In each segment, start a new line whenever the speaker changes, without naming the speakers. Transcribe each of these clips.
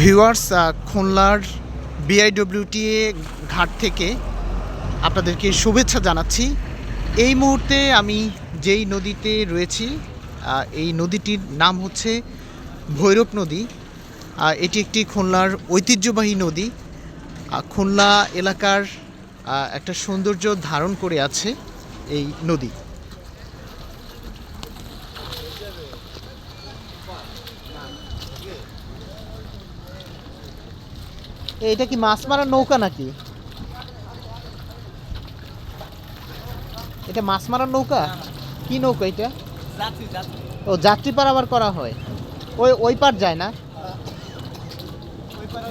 Viewers খুলনার BIWTA ঘাট থেকে আপনাদেরকে শুভেচ্ছা জানাচ্ছি। এই মুহূর্তে আমি যেই নদীতে রয়েছি এই নদীটির নাম হচ্ছে ভৈরব নদী। এটি একটি খুলনার ঐতিহ্যবাহী নদী। খুলনা এলাকার একটা সৌন্দর্য ধারণ করে আছে এই নদী। এটা কি মাছ মারার নৌকা নাকি? এটা মাছ মারার নৌকা? কি নৌকা এটা? ও যাত্রী পার আবার করা হয়। ওই ওই পার যায় না?
পারে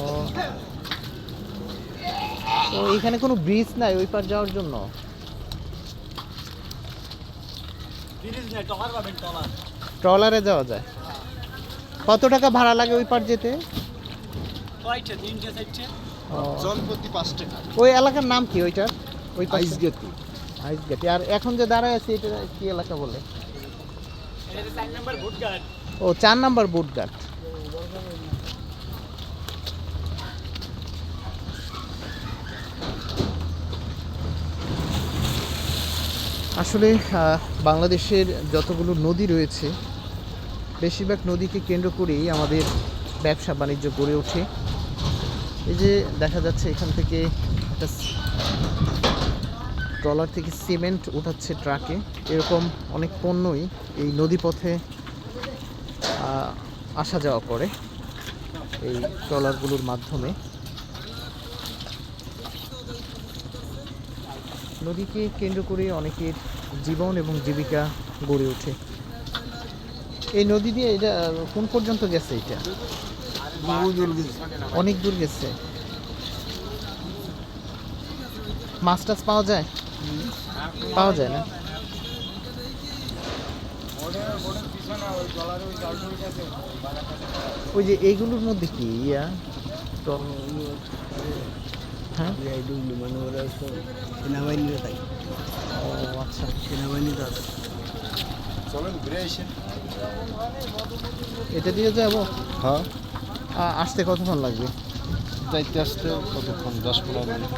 ও। তো এখানে কোনো ব্রিজ নাই ওই পার যাওয়ার জন্য? ট্রলারে যাওয়া যায়। কত টাকা ভাড়া লাগে ওই পার যেতে?
কয়টা তিনটে চারটে
ও,
জনপ্রতি পাঁচ টাকা।
ওই এলাকার নাম কি ওইটার ওই পাশে?
আইসগতি।
আইসঘাটি আর এখন যে দাঁড়ায় আছে এটা কি এলাকা বলে? ও চার নাম্বার বুটঘাট আসলে আহ, বাংলাদেশের যতগুলো নদী রয়েছে বেশিরভাগ নদীকে কেন্দ্র করেই আমাদের ব্যবসা বাণিজ্য গড়ে ওঠে। এই যে দেখা যাচ্ছে এখান থেকে একটা ট্রলার থেকে সিমেন্ট উঠাচ্ছে ট্রাকে। এরকম অনেক পণ্যই এই নদীপথে আসা যাওয়া করে এই ট্রলারগুলোর মাধ্যমে। নদীকে কেন্দ্র করে অনেকের জীবন এবং জীবিকা গড়ে ওঠে। এই নদী দিয়ে এটা কোন পর্যন্ত গেছে এটা? অনেক দূর গেছে। মাছ টাছ পাওয়া যায়? পাওয়া যায় না? ওই যে এইগুলোর মধ্যে কি? ইয়া? হ্যাঁ?
মানে ওরা সেনাবাহিনীরা থাকে।
ও আচ্ছা।
সেনাবাহিনীতে আছে। চলেন ঘুরে আসেন
এটা দিয়ে যাব?
হ্যাঁ।
আসতে কতক্ষণ লাগবে?
যাইতে আসতে কতক্ষণ? দশ পনেরো মিনিট।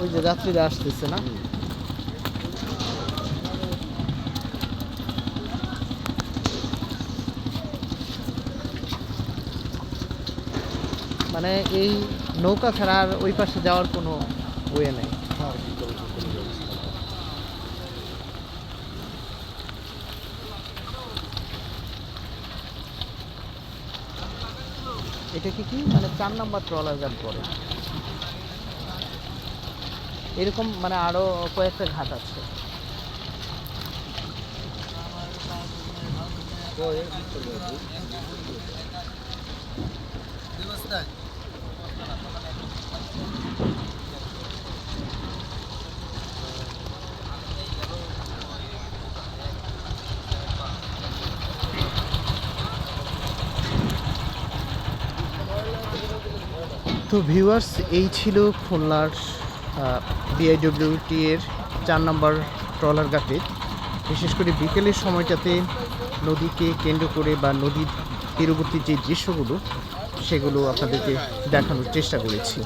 ওই যে যাত্রীরা আসতেছে না? মানে এই নৌকা ছাড়া আর ওই পাশে যাওয়ার কোনো ওয়ে নেই। এটা কি? মানে চার নাম্বার ট্রলার ঘাট করে এরকম মানে আরও কয়েকটা ঘাট আছে। তো ভিউয়ার্স এই ছিল খুলনার বিআইডব্লিউটি এর চার নম্বর ট্রলার ঘাটে বিশেষ করে বিকেলের সময়টাতে নদীকে কেন্দ্র করে বা নদীর তীরবর্তী যে দৃশ্যগুলো, সেগুলো আপনাদেরকে দেখানোর চেষ্টা করেছি।